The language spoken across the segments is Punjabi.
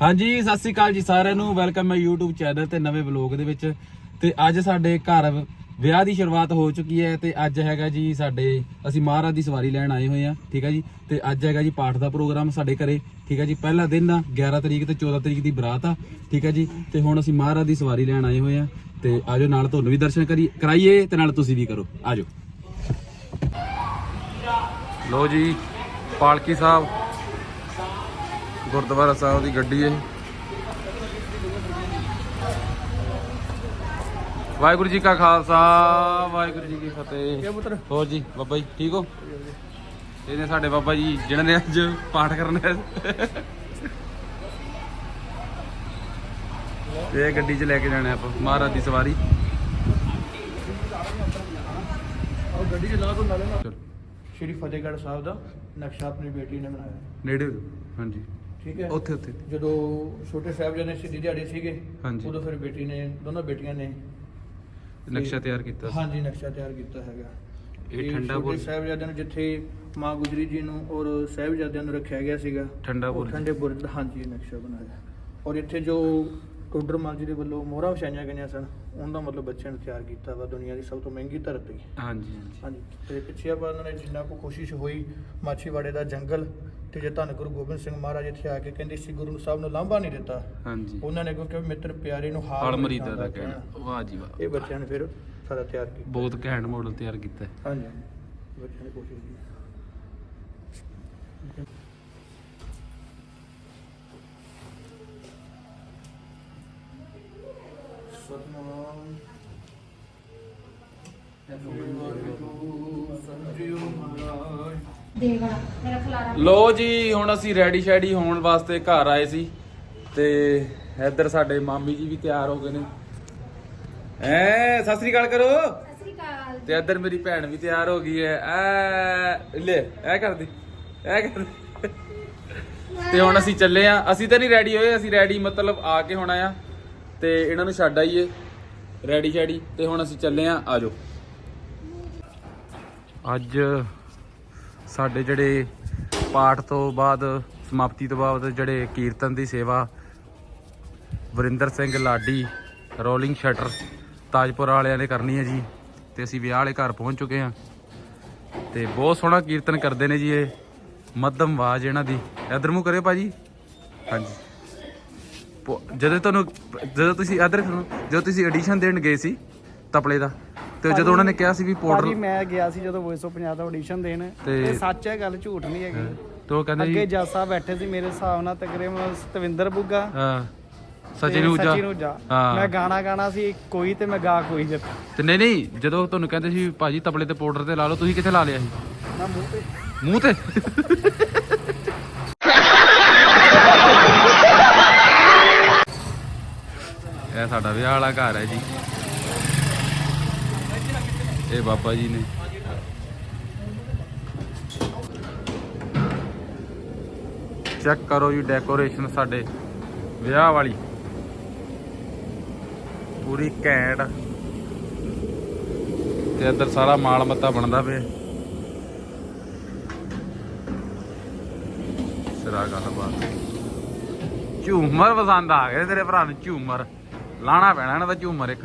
ਹਾਂਜੀ, ਸਤਿ ਸ੍ਰੀ ਅਕਾਲ ਜੀ ਸਾਰਿਆਂ ਨੂੰ। ਵੈਲਕਮ ਹੈ YouTube ਚੈਨਲ ਤੇ ਨਵੇਂ ਵਲੌਗ ਦੇ ਵਿੱਚ। ਤੇ ਅੱਜ ਸਾਡੇ ਘਰ ਵਿਆਹ ਦੀ ਸ਼ੁਰੂਆਤ ਹੋ ਚੁੱਕੀ ਹੈ ਤੇ ਅੱਜ ਹੈਗਾ ਜੀ ਸਾਡੇ, ਅਸੀਂ ਮਹਾਰਾਜ ਦੀ ਸਵਾਰੀ ਲੈਣ ਆਏ ਹੋਏ ਆ ਠੀਕ ਹੈ ਜੀ? ਤੇ ਅੱਜ ਹੈਗਾ ਜੀ ਪਾਠ ਦਾ ਪ੍ਰੋਗਰਾਮ ਸਾਡੇ ਘਰੇ, ਠੀਕ ਹੈ ਜੀ? ਪਹਿਲਾ ਦਿਨ ਆ 11 ਤਰੀਕ ਤੇ 14 ਤਰੀਕ ਦੀ ਬਰਾਤ ਆ, ਠੀਕ ਹੈ ਜੀ? ਤੇ ਹੁਣ ਅਸੀਂ ਮਹਾਰਾਜ ਦੀ ਸਵਾਰੀ ਲੈਣ ਆਏ ਹੋਏ ਆ ਤੇ ਆਜੋ, ਨਾਲ ਤੁਹਾਨੂੰ ਵੀ ਦਰਸ਼ਨ ਕਰੀ, ਕਰਾਈਏ ਤੇ ਨਾਲ ਤੁਸੀਂ ਵੀ ਕਰੋ। ਆਜੋ। ਲੋ ਜੀ, ਪਾਲਕੀ ਸਾਹਿਬ। ਗੁਰਦੁਆਰਾ ਸਾਹਿਬ ਦੀ ਗੱਡੀ ਹੈ ਵਾਹਿਗੁਰੂ ਜੀ ਕਾ ਖਾਲਸਾ ਵਾਹਿਗੁਰੂ ਜੀ ਕੀ ਫਤਿਹ। ਹੋਰ ਜੀ ਬਾਬਾ ਜੀ ਠੀਕ ਹੋ? ਇਹ ਨੇ ਸਾਡੇ ਬਾਬਾ ਜੀ ਜਿਹਨਾਂ ਨੇ ਅੱਜ ਪਾਠ ਕਰਨਾ ਹੈ। ਇਹ ਗੱਡੀ 'ਚ ਲੈ ਕੇ ਜਾਣਾ ਆਪਾਂ ਮਹਾਰਾਜ ਦੀ ਸਵਾਰੀ। ਗੱਡੀ ਚ ਲਾ ਤੋਂ ਨਾਲੇ ਨਾ ਸ਼੍ਰੀ ਫਤਿਹਗੜ੍ਹ ਸਾਹਿਬ ਦਾ ਨਕਸ਼ਾ ਆਪਣੀ ਬੇਟੀ ਨੇ ਬਣਾਇਆ। ਨੇੜੇ। ਹਾਂਜੀ। ਠੀਕ ਹੈ? ਉੱਥੇ ਉੱਥੇ। ਜਦੋਂ ਛੋਟੇ ਸਾਹਿਬਜ਼ਾਦੇ ਸਿੱਧੀ ਦਿਹਾੜੇ ਸੀਗੇ ਹਾਂਜੀ। ਉਦੋਂ ਫਿਰ ਬੇਟੀ ਨੇ ਦੋਨੋਂ ਬੇਟੀਆਂ ਨੇ ਨਕਸ਼ਾ ਤਿਆਰ ਕੀਤਾ ਸੀ। ਹਾਂਜੀ ਨਕਸ਼ਾ ਤਿਆਰ ਕੀਤਾ ਹੈਗਾ। ਇਹ ਠੰਡਾ ਬੁਰਜ ਸਾਹਿਬਜ਼ਾਦਿਆਂ ਨੂੰ ਜਿੱਥੇ ਮਾਂ ਗੁਜਰੀ ਜੀ ਨੂੰ ਔਰ ਸਾਹਿਬਜ਼ਾਦਿਆਂ ਨੂੰ ਰੱਖਿਆ ਗਿਆ ਸੀਗਾ ਠੰਡਾ ਉਹ ਬੁਰਜ। ਠੰਡੇ ਬੁਰਜ ਦਾ ਹਾਂਜੀ ਨਕਸ਼ਾ ਬਣਾਇਆ। ਔਰ ਇੱਥੇ ਜੋ ਟੋਡਰ ਮੱਲ ਜੀ ਦੇ ਵੱਲੋਂ ਮੋਹਰਾਂ ਵਿਛਾਈਆਂ ਗਈਆਂ ਸਨ ਉਹਦਾ ਮਤਲਬ ਬੱਚਿਆਂ ਨੇ ਤਿਆਰ ਕੀਤਾ ਵਾ ਦੁਨੀਆ ਦੀ ਸਭ ਤੋਂ ਮਹਿੰਗੀ ਧਰਤੀ। ਹਾਂਜੀ ਹਾਂਜੀ। ਹਾਂਜੀ। ਤੇ ਪਿੱਛੇ ਆਪਾਂ ਉਹਨਾਂ ਨੇ ਜਿੰਨਾ ਕੋ ਕੋਸ਼ਿਸ਼ ਹੋਈ ਮਾਛੀਵਾੜੇ ਦਾ ਜੰਗਲ ਤੇ ਜੇ ਧੰਨ ਗੁਰੂ ਗੋਬਿੰਦ ਸਿੰਘ ਮਹਾਰਾਜ ਇੱਥੇ ਆ ਕੇ ਕਹਿੰਦੇ ਸੀ ਗੁਰੂ ਸਾਹਿਬ ਨੂੰ ਲਾਂਭਾ ਨਹੀਂ ਦਿੱਤਾ ਹਾਂਜੀ। ਉਹਨਾਂ ਨੇ ਕਿਹਾ ਮਿੱਤਰ ਪਿਆਰੇ ਨੂੰ ਹਾਲ ਮਰੀਦਾ ਦਾ ਕਹਿਣਾ। ਵਾਹ ਜੀ ਵਾਹ। ਇਹ ਬੱਚਿਆਂ ਨੇ ਫਿਰ ਸਾਰਾ ਤਿਆਰ ਕੀਤਾ। ਬਹੁਤ ਘੈਂਟ ਮਾਡਲ ਤਿਆਰ ਕੀਤਾ। ਹੈ। ਹਾਂਜੀ। ਬੱਚਿਆਂ ਨੇ ਕੋਸ਼ਿਸ਼ ਕੀਤੀ। ਸਤਨਾਮ ਸੰਜੀਓ ਮਹਾਰਾਜ ਦੇਗਾ ਮੇਰਾ ਖਲਾਰਾ ਲੋ ਜੀ, ਹੁਣ ਅਸੀਂ ਰੈਡੀ ਸ਼ੈਡੀ ਹੋਣ ਵਾਸਤੇ ਘਰ ਆਏ ਸੀ ਤੇ ਇੱਧਰ ਸਾਡੇ ਮਾਮੀ ਜੀ ਵੀ ਤਿਆਰ ਹੋ ਗਏ ਨੇ। ਐ, ਸਤਿ ਸ੍ਰੀ ਅਕਾਲ ਕਰੋ। ਸਤਿ ਸ੍ਰੀ ਅਕਾਲ ਤੇ ਇੱਧਰ ਮੇਰੀ ਭੈਣ ਵੀ ਤਿਆਰ ਹੋ ਗਈ ਹੈ। ਐ, ਲੈ, ਐ ਕਰਦੀ ਐ ਕਰਦੀ। ਤੇ ਹੁਣ ਅਸੀਂ ਚੱਲੇ ਆ। ਅਸੀਂ ਤਾਂ ਨਹੀਂ ਰੈਡੀ ਹੋਏ, ਅਸੀਂ ਰੈਡੀ ਮਤਲਬ ਆ ਕੇ ਹੋਣਾ ਆ। ਤੇ ਇਹਨਾਂ ਨੂੰ ਛੱਡ ਆਈਏ ਰੈਡੀ ਸ਼ੈਡੀ। ਤੇ ਹੁਣ ਅਸੀਂ ਚੱਲੇ ਆ। ਆਜੋ ਅੱਜ ਸਾਡੇ ਜਿਹੜੇ ਪਾਠ ਤੋਂ ਬਾਅਦ, ਸਮਾਪਤੀ ਤੋਂ ਬਾਅਦ ਜਿਹੜੇ ਕੀਰਤਨ ਦੀ ਸੇਵਾ, ਵਰਿੰਦਰ ਸਿੰਘ ਲਾਡੀ, ਰੋਲਿੰਗ ਸ਼ਟਰ ਤਾਜਪੁਰ ਵਾਲਿਆਂ ਨੇ ਕਰਨੀ ਹੈ ਜੀ, ਤੇ ਅਸੀਂ ਵਿਆਹ ਵਾਲੇ ਘਰ ਪਹੁੰਚ ਚੁੱਕੇ ਹਾਂ। ਤੇ ਬਹੁਤ ਸੋਹਣਾ ਕੀਰਤਨ ਕਰਦੇ ਨੇ ਜੀ ਇਹ, ਮੱਧਮ ਆਵਾਜ਼ ਇਹਨਾਂ ਦੀ। ਇਧਰ ਮੂੰਹ ਕਰਿਓ ਭਾਜੀ। ਹਾਂਜੀ। ਪੋ- ਜਦੋਂ ਤੁਹਾਨੂੰ ਜਦੋਂ ਤੁਸੀਂ ਇਧਰ ਸੁਣੋ ਜਦੋਂ ਤੁਸੀਂ ਐਡੀਸ਼ਨ ਦੇਣ ਗਏ ਸੀ, ਤਪਲੇ ਦਾ ਤੇ ਜਦੋਂ ਉਹਨਾਂ ਨੇ ਕਿਹਾ ਸੀ ਵੀ ਭਾਜੀ ਪਾਊਡਰ ਮੈਂ ਗਿਆ ਸੀ ਜਦੋਂ ਵੌਇਸ ਆਫ ਪੰਜਾਬ ਦਾ ਆਡੀਸ਼ਨ ਦੇਣ ਤੇ- ਸੱਚ ਹੈ ਗੱਲ ਝੂਠ ਨਹੀਂ ਹੈਗੀ। ਤੇ ਉਹ ਕਹਿੰਦੇ ਅੱਗੇ ਜੀ ਜੱਜ ਸਾਹਿਬ ਬੈਠੇ ਸੀ ਮੇਰੇ ਹਿਸਾਬ ਨਾਲ ਤਕਰੀਬਨ ਸਤਵਿੰਦਰ ਬੁੱਗਾ ਹਾਂ ਸਚਿਨ ਉਜਾ ਸਚਿਨ ਊਜਾ। ਹਾਂ। ਮੈਂ ਗਾਣਾ ਗਾਣਾ ਸੀ ਕੋਈ ਤੇ ਮੈਂ ਗਾ ਕੋਈ ਜਿੱਤ ਤੇ ਨਹੀਂ ਨਹੀਂ ਜਦੋਂ ਤੁਹਾਨੂੰ ਕਹਿੰਦੇ ਸੀ ਭਾਜੀ ਤਬਲੇ ਤੇ ਪਾਊਡਰ ਤੇ ਲਾ ਲਓ ਤੁਸੀਂ ਕਿੱਥੇ ਲਾ ਲਿਆ ਸੀ? ਮੈਂ ਮੂੰਹ ਤੇ। ਮੂੰਹ ਤੇ? ਇਹ ਸਾਡਾ ਵਿਆਹ ਵਾਲਾ ਘਰ ਹੈ ਜੀ। ਇਹ ਬਾਬਾ ਜੀ ਨੇ। ਚੈੱਕ ਕਰੋ ਜੀ ਡੈਕੋਰੇਸ਼ਨ ਸਾਡੇ ਵਿਆਹ ਵਾਲੀ। ਪੂਰੀ ਘੈਂਟ। ਤੇ ਇੱਧਰ ਸਾਰਾ ਮਾਲ ਮੱਤਾ ਬਣਦਾ ਪਿਆ। ਸਿਰਾ ਗੱਲਬਾਤ ਝੂਮਰ ਪਸੰਦ ਆ ਗਏ ਤੇਰੇ ਭਰਾ ਨੂੰ, ਝੂਮਰ। ਲਾਣਾ ਪੈਣਾ ਇਹਨਾਂ ਦਾ ਝੂਮਰ ਇੱਕ।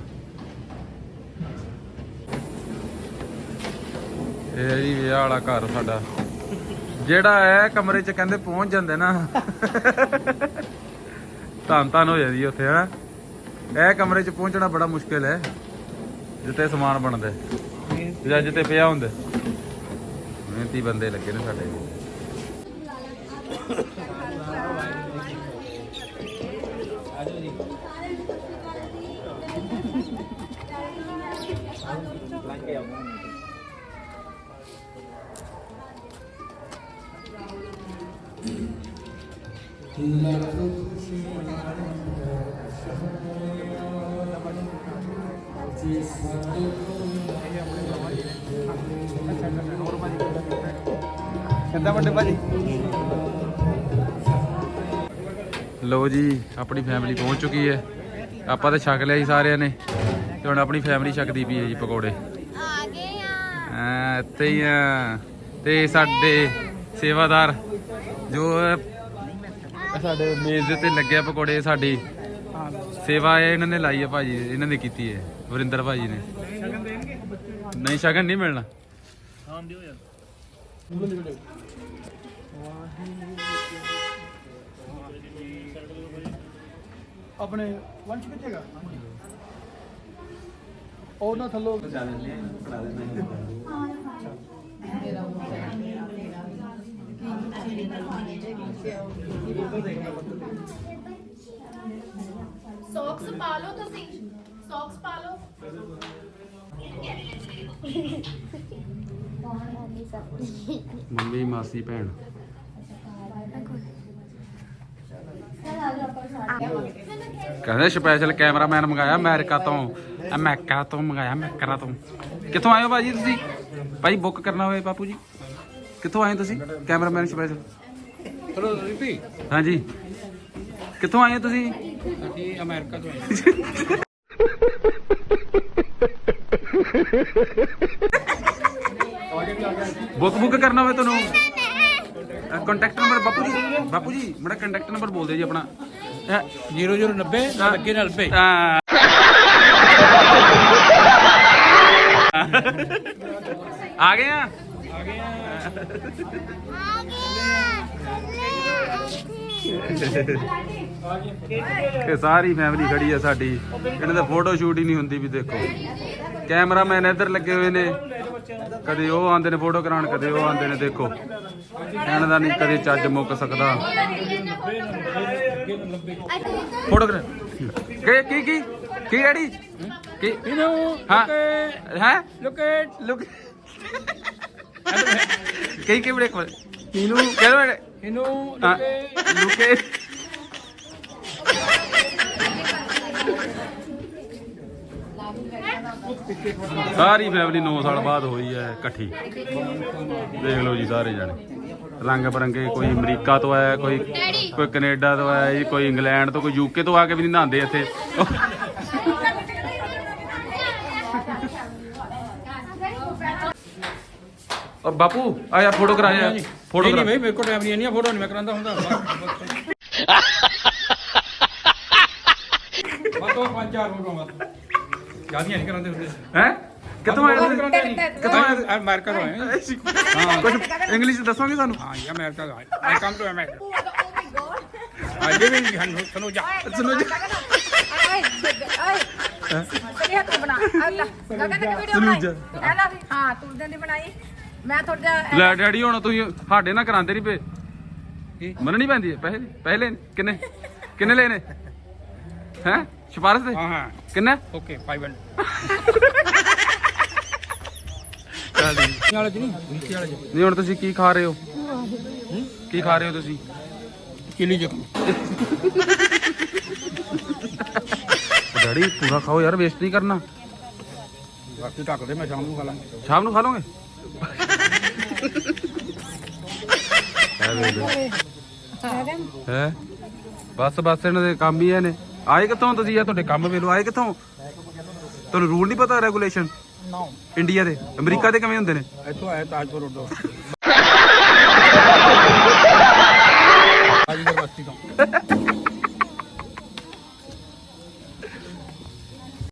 ਇਹ ਹੈ ਜੀ ਵਿਆਹ ਵਾਲਾ ਘਰ ਸਾਡਾ। ਜਿਹੜਾ ਇਹ ਕਮਰੇ 'ਚ ਕਹਿੰਦੇ ਪਹੁੰਚ ਜਾਂਦੇ ਨਾ। ਧੰਨ ਧੰਨ ਹੋ ਜਾਂਦੀ ਉੱਥੇ, ਹੈ। ਇਹ ਕਮਰੇ 'ਚ ਪਹੁੰਚਣਾ ਬੜਾ ਮੁਸ਼ਕਿਲ ਹੈ, ਜਿੱਥੇ ਸਮਾਨ ਬਣਦਾ ਜਾਂ ਜਿੱਥੇ ਪਿਆ ਹੁੰਦਾ ਮਿਹਨਤੀ ਬੰਦੇ ਲੱਗੇ ਨੇ ਸਾਡੇ। ਕਿੱਦਾਂ ਵੱਡੇ ਭਾਜੀ? ਲੋ ਜੀ, ਆਪਣੀ ਫੈਮਿਲੀ ਪਹੁੰਚ ਚੁੱਕੀ ਹੈ। ਆਪਾਂ ਤਾਂ ਛਕ ਲਿਆ ਜੀ ਸਾਰਿਆਂ ਨੇ ਤੇ ਹੁਣ ਆਪਣੀ ਫੈਮਿਲੀ ਛਕਦੀ ਪਈ ਹੈ ਜੀ ਪਕੌੜੇ। ਆ ਗਏ ਆ ਹਾਂ, ਇੱਥੇ ਹੀ ਆ। ਤੇ ਸਾਡੇ ਸੇਵਾਦਾਰ ਜੋ ਸਾਡੇ ਮੇਜ਼ ਦੇ ਤੇ ਲੱਗਿਆ ਪਕੌੜੇ, ਸਾਡੀ ਸੇਵਾ ਇਹ ਇਹਨਾਂ ਨੇ ਲਾਈ ਹੈ ਭਾਜੀ, ਇਹਨਾਂ ਨੇ ਕੀਤੀ ਹੈ ਵਰਿੰਦਰ ਭਾਜੀ ਨੇ। ਨਹੀਂ, ਸ਼ਗਨ ਨਹੀਂ ਮਿਲਣਾ। ਆਪਣੇ ਵੰਸ਼ ਕਿੱਥੇਗਾ ਉਹ ਨਾ ਥੱਲੋਂ ਸੌਕਸ ਪਾ ਲਓ ਤੁਸੀਂ। ਸੌਕਸ ਪਾ ਲਓ। ਮੰਮੀ, ਮਾਸੀ, ਭੈਣ। ਕਹਿੰਦੇ ਸਪੈਸ਼ਲ ਕੈਮਰਾਮੈਨ ਮੰਗਾਇਆ ਅਮਰੀਕਾ ਤੋਂ। ਅਮਰੀਕਾ ਤੋਂ ਮੰਗਾਇਆ, ਅਮਰੀਕਾ ਤੋਂ। ਕਿੱਥੋਂ ਆਏ ਹੋ ਭਾਜੀ ਤੁਸੀਂ? ਭਾਜੀ ਬੁੱਕ ਕਰਨਾ ਹੋਵੇ ਬਾਪੂ ਜੀ। ਕਿੱਥੋਂ ਆਏ ਤੁਸੀਂ? ਕੈਮਰਾਮੈਨ ਸਪੈਸ਼ਲ ਰਿਪੀ ਹਾਂਜੀ। ਕਿੱਥੋਂ ਆਏ ਹੋ ਤੁਸੀਂ? ਅਸੀਂ ਅਮਰੀਕਾ ਤੋਂ ਆਏ ਬੁੱਕ ਬੁੱਕ ਕਰਨਾ ਹੋਵੇ ਤੁਹਾਨੂੰ? ਕੰਟੈਕਟ ਨੰਬਰ ਬਾਪੂ ਜੀ? ਬਾਪੂ ਜੀ ਮੇਰਾ ਕੰਟੈਕਟ ਨੰਬਰ ਬੋਲ ਦਿਓ ਜੀ ਆਪਣਾ। 0090 ਲੱਗੇ ਨਾਲ ਪੇ ਆ ਗਏ ਆ? ਇਹ ਸਾਰੀ ਫੈਮਿਲੀ ਖੜੀ ਆ ਸਾਡੀ। ਇਹਨਾਂ ਦਾ ਫੋਟੋ ਸ਼ੂਟ ਹੀ ਨਹੀਂ ਹੁੰਦੀ ਵੀ ਦੇਖੋ। ਕੈਮਰਾਮੈਨ ਇੱਧਰ ਲੱਗੇ ਹੋਏ ਨੇ। ਕਦੇ ਉਹ ਆਉਂਦੇ ਨੇ ਫੋਟੋ ਕਰਾਉਣ ਕਦੇ ਉਹ ਆਉਂਦੇ ਨੇ ਦੇਖੋ। ਇਹਨਾਂ ਦਾ ਨਹੀਂ ਕਦੇ ਚੱਜ ਮੁੱਕ ਸਕਦਾ। ਫੋਟੋ ਕਰਾ ਕੀ ਕੀ ਕੀ? ਕੀ ਰੈਡੀ ਕੀ ਇਹਨੂੰ ਹਾਂ। ਹੈ? ਲੋਕੇਟ ਲੁਕ ਕਈ ਕਈ ਬੜੇ ਕੋਲ ਇਹਨੂੰ ਬੜੇ ਇਹਨੂੰ ਹਾਂ। ਲੁਕੇ ਸਾਰੀ ਫੈਮਿਲੀ 9 ਸਾਲ ਬਾਅਦ ਹੋਈ ਹੈ ਇਕੱਠੀ। ਦੇਖ ਲਓ ਜੀ ਸਾਰੇ ਜਾਣੇ। ਰੰਗ ਬਰੰਗੇ ਕੋਈ ਅਮਰੀਕਾ ਤੋਂ ਆਇਆ ਕੋਈ ਕੋਈ ਕੈਨੇਡਾ ਤੋਂ ਆਇਆ ਜੀ ਕੋਈ ਇੰਗਲੈਂਡ ਤੋਂ ਕੋਈ ਯੂਕੇ ਤੋਂ ਆ ਕੇ ਵੀ ਨਹੀਂ ਨਹਾਉਂਦੇ ਇੱਥੇ। ਔਰ ਬਾਪੂ ਆ ਯਾਰ ਫੋਟੋ ਕਰਾ ਜਾ ਫੋਟੋ ਨਹੀਂ ਕਰਾ। ਨਹੀਂ ਭਾਈ ਮੇਰੇ ਕੋਲ ਟਾਈਮ ਨਹੀਂ ਇੰਨੀਆਂ ਫੋਟੋ ਨਹੀਂ ਮੈਂ ਕਰਾਂਦਾ ਹੁੰਦਾ। ਬਾਤੋਂ ਪੰਜ ਚਾਰ ਫੋਟੋ ਬਸ। ਜਿਆਦੀਆਂ ਨਹੀਂ ਕਰਾਂਦੇ ਹੁੰਦੇ। ਹੈ? ਕਿੱਥੋਂ ਆਏ ਤੁਸੀਂ? ਕਿੱਥੋਂ ਆਏ? ਅਮਰੀਕਾ ਤੋਂ ਆਏ। ਹਾਂ। ਕੁਝ ਇੰਗਲਿਸ਼ ਦੱਸੋਗੇ ਸਾਨੂੰ? ਹਾਂ ਇਹ ਅਮਰੀਕਾ ਤੋਂ ਆਏ। I come to America. Uh living in San Jose ਸੁਣੋ ਜੀ ਸਨੂਜਾ। ਹਾਂ ਤੂੰ ਦਿਨ ਦੀ ਬਣਾਈ। ਮੈਂ ਥੋੜਾ ਲੈ ਡੈਡੀ ਹੁਣ ਤੁਸੀਂ ਸਾਡੇ ਨਾਲ ਕਰਾਉਂਦੇ ਨਹੀਂ ਪਏ। ਮੰਨਣੀ ਪੈਂਦੀ ਹੈ ਪੈਸੇ? ਪੈਸੇ ਲੈਣ? ਕਿੰਨੇ? ਕਿੰਨੇ ਲੈਣੇ? ਹੈ? ਸਿਫਾਰਿਸ਼ ਦੇ? ਹਾਂ ਹਾਂ। ਕਿੰਨੇ? ਓਕੇ 500 ਚੱਲ ਜੀ। ਵਾਲੇ ਚ ਨਹੀਂ? ਨੀਚੇ ਵਾਲੇ ਚ। ਨਹੀਂ ਹੁਣ ਤੁਸੀਂ ਕੀ ਖਾ ਰਹੇ ਹੋ? ਕੀ ਖਾ ਰਹੇ ਹੋ ਤੁਸੀਂ? ਚਿਲੀ ਜ਼ਖਮ ਡੈਡੀ ਪੂਰਾ ਖਾਓ ਯਾਰ ਵੇਸਟ ਨਹੀਂ ਕਰਨਾ। ਬਾਕੀ ਢੱਕ ਦੇ ਮੈਂ ਸ਼ਾਮ ਨੂੰ ਖਾ ਲਾਂਗਾ। ਸ਼ਾਮ ਨੂੰ ਖਾ ਲੋਗੇ ਹੈ? ਬਸ ਬਸ ਇਹਨਾਂ ਦੇ ਕੰਮ ਹੀ ਇਹ ਨੇ ਆਏ ਕਿੱਥੋਂ ਤੁਸੀਂ ਆ ਤੁਹਾਡੇ ਕੰਮ ਵੇਲੋ? ਆਏ ਕਿੱਥੋਂ? ਤੁਹਾਨੂੰ ਰੂਲ ਨਹੀਂ ਪਤਾ ਰੈਗੂਲੇਸ਼ਨ ਨੋ ਇੰਡੀਆ ਦੇ? ਅਮਰੀਕਾ ਦੇ ਕਿਵੇਂ ਹੁੰਦੇ ਨੇ? ਇੱਥੋਂ ਆਇਆ ਤਾਜਪੁਰ ਰੋਡ ਬਸਤੀ ਤੋਂ।